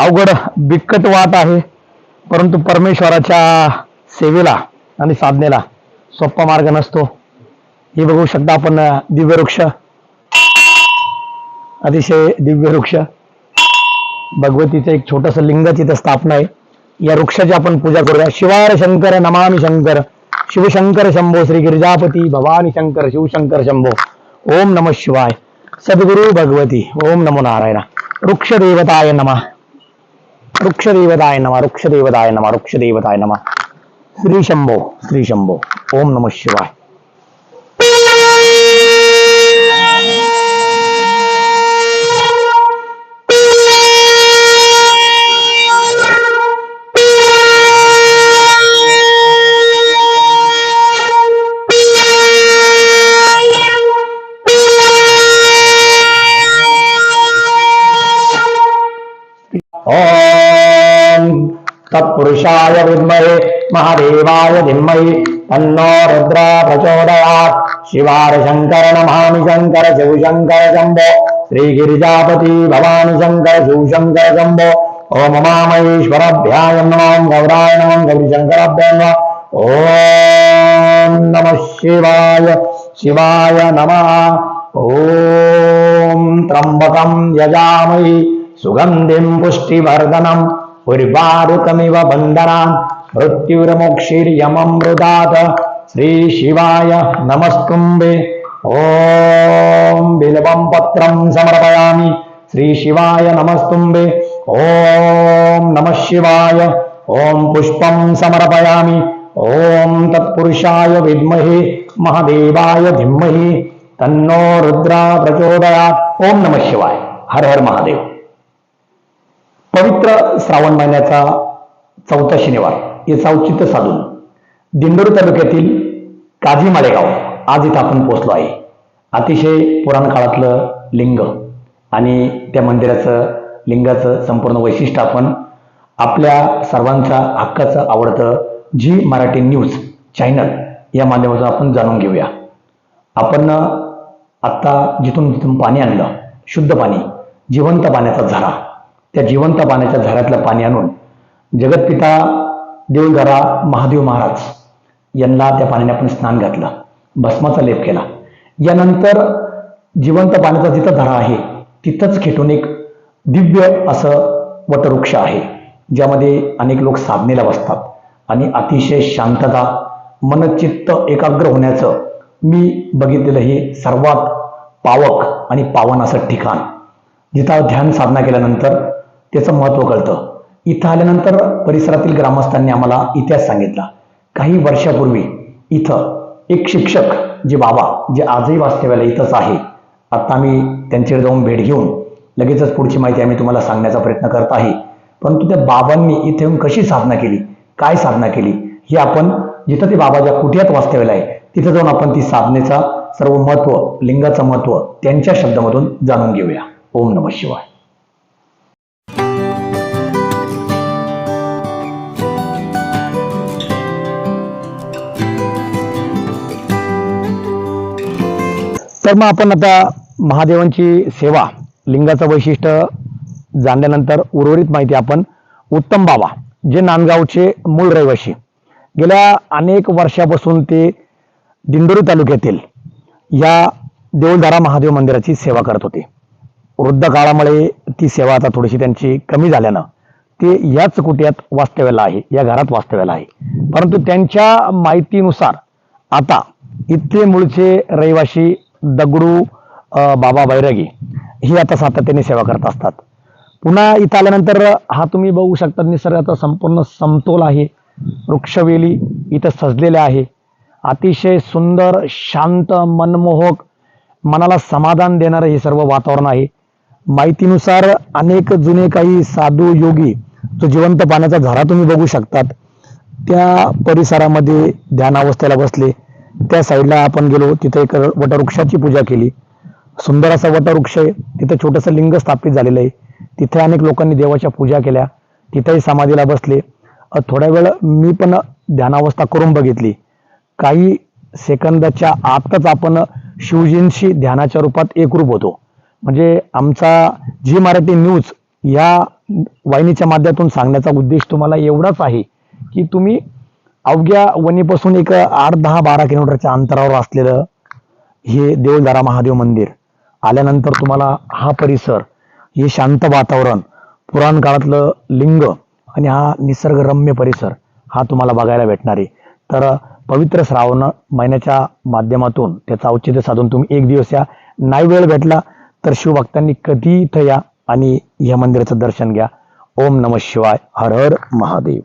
अवघड बिकट वाट आहे. परंतु परमेश्वराच्या सेवेला आणि साधनेला सोपा मार्ग नसतो. हे बघू शकता आपण दिव्य वृक्ष अतिशय दिव्य वृक्ष भगवतीचं एक छोटस लिंग तिथं स्थापना आहे. या वृक्षाची आपण पूजा करूया. शिवार शंकर नमामी शंकर. शिवशंकर शंभो श्री गिरिजापती भवानी शंकर शिवशंकर शंभो. ओम नम शिवाय. सद्गुरु भगवती. ओम नमो नारायण. वृक्ष देवताय नमः. वृक्ष देवताय नमः वृक्ष देवताय नमः वृक्ष देवताय नमः। श्री शंभो श्री शंभो। ओम नम शिवाय। ॐ तत्पुरुषाय विद्महे महादेवाय धीमहि तन्नो रुद्रा प्रचोदयात्। शिवार शङ्कर नमामि शङ्कर शिवशङ्कर शम्भो। श्रीगिरिजापति भवानि शङ्कर शिवशङ्कर शम्भो। ॐ उमामहेश्वरभ्याय नमः गौराय नमः गौरीशङ्कराभ्याय नमः। ॐ नमः शिवाय शिवाय नमः। ॐ त्र्यम्बकं यजामहि सुगन्धिं पुष्टिवर्धनम्। उर्वारुकमिव बन्धनान् मृत्युर्मोक्षिर्यममृदात् श्रीशिवाय नमस्तुम्बे ॐ बिल्वं पत्रं समर्पयामि श्रीशिवाय नमस्तुम्बे ॐ नमः शिवाय ॐ पुष्पं समर्पयामि ॐ तत्पुरुषाय विद्महे महादेवाय धीमहि तन्नो रुद्रा प्रचोदयात् ॐ नमः शिवाय हर हर महादेव पवित्र श्रावण महिन्याचा चौथा शनिवार याचा औचित्य साधून दिंडोरी तालुक्यातील काझी मालेगाव आज इथं आपण पोहोचलो आहे. अतिशय पुराण काळातलं लिंग आणि त्या मंदिराचं लिंगाचं संपूर्ण वैशिष्ट्य आपण आपल्या सर्वांचा हक्काचं आवडतं जी मराठी न्यूज चॅनल या माध्यमातून आपण जाणून घेऊया. आपण आत्ता जिथून जिथून पाणी आणलं शुद्ध पाणी जिवंत पाण्याचा झरा त्या जिवंत पाण्याच्या झऱ्यातलं पाणी आणून जगतपिता देवदारा महादेव महाराज यांना त्या पाण्याने आपण स्नान घातलं भस्माचा लेप केला. यानंतर जिवंत पाण्याचा जिथं धरा आहे तिथंच खेटून एक दिव्य असं वटवृक्ष आहे ज्यामध्ये अनेक लोक साधनेला बसतात आणि अतिशय शांतता मनचित्त एकाग्र होण्याचं मी बघितलेलं हे सर्वात पावक आणि पावन असं ठिकाण. जिथं ध्यान साधना केल्यानंतर त्याचं महत्त्व कळतं. इथं आल्यानंतर परिसरातील ग्रामस्थांनी आम्हाला इतिहास सांगितला. काही वर्षापूर्वी इथं एक शिक्षक जे बाबा जे आजही वास्तव्याला इथंच आहे आता आम्ही त्यांच्याकडे जाऊन भेट घेऊन लगेचच पुढची माहिती आम्ही तुम्हाला सांगण्याचा प्रयत्न करत आहे. परंतु त्या बाबांनी इथे येऊन कशी साधना केली? काय साधना केली? हे आपण जिथं ते बाबा ज्या कुठ्यात वास्तव्याला आहे तिथं जाऊन आपण ती साधनेचा सर्व महत्त्व लिंगाचं महत्त्व त्यांच्या शब्दामधून जाणून घेऊया. ओम नम शिवाय. तर मग आपण आता महादेवांची सेवा लिंगाचं वैशिष्ट्य जाणल्यानंतर उर्वरित माहिती आपण उत्तम बाबा जे नांदगावचे मूळ रहिवाशी. गेल्या अनेक वर्षापासून ते दिंडोरी तालुक्यातील या देऊळधारा महादेव मंदिराची सेवा करत होते. वृद्ध काळामुळे ती सेवा आता थोडीशी त्यांची कमी झाल्यानं ते याच कुट्यात वास्तव्याला आहे या घरात वास्तव्याला आहे. परंतु त्यांच्या माहितीनुसार आता इथले मूळचे रहिवाशी दगडू अं, बाबा बैरागी ही आता सातत्याने सेवा करत असतात. पुन्हा इथं आल्यानंतर हा तुम्ही बघू शकता निसर्गाचा संपूर्ण समतोल आहे. वृक्षवेली इथं सजलेल्या आहे. अतिशय सुंदर शांत मनमोहक मनाला समाधान देणारं हे सर्व वातावरण आहे. माहितीनुसार अनेक जुने काही साधू योगी जो जिवंत पाण्याचा झरा तुम्ही बघू शकतात त्या परिसरामध्ये ध्यानावस्थेला बसले. त्या साईडला आपण गेलो तिथे एक वटवृक्षाची पूजा केली. सुंदर असा वटवृक्ष आहे. तिथे छोटंसं लिंग स्थापित झालेलं आहे. तिथे अनेक लोकांनी देवाच्या पूजा केल्या. तिथेही समाधीला बसले. थोड्या वेळ मी पण ध्यानावस्था करून बघितली. काही सेकंदाच्या आतच आपण शिवजींशी ध्यानाच्या रूपात एकरूप होतो. म्हणजे आमचा जी मराठी न्यूज या वाहिनीच्या माध्यमातून सांगण्याचा उद्देश तुम्हाला एवढाच आहे की तुम्ही अवघ्या वणीपासून एक आठ दहा बारा किलोमीटरच्या अंतरावर असलेलं हे देऊळदारा महादेव मंदिर आल्यानंतर तुम्हाला हा परिसर हे शांत वातावरण पुराण काळातलं लिंग आणि हा निसर्गरम्य परिसर हा तुम्हाला बघायला भेटणार आहे. तर पवित्र श्रावण महिन्याच्या माध्यमातून त्याचं औचित्य साधून तुम्ही एक दिवस या. नाही वेळ भेटला तर शिवभक्तांनी कधी इथं या आणि या मंदिराचं दर्शन घ्या. ओम नम शिवाय. हर हर महादेव.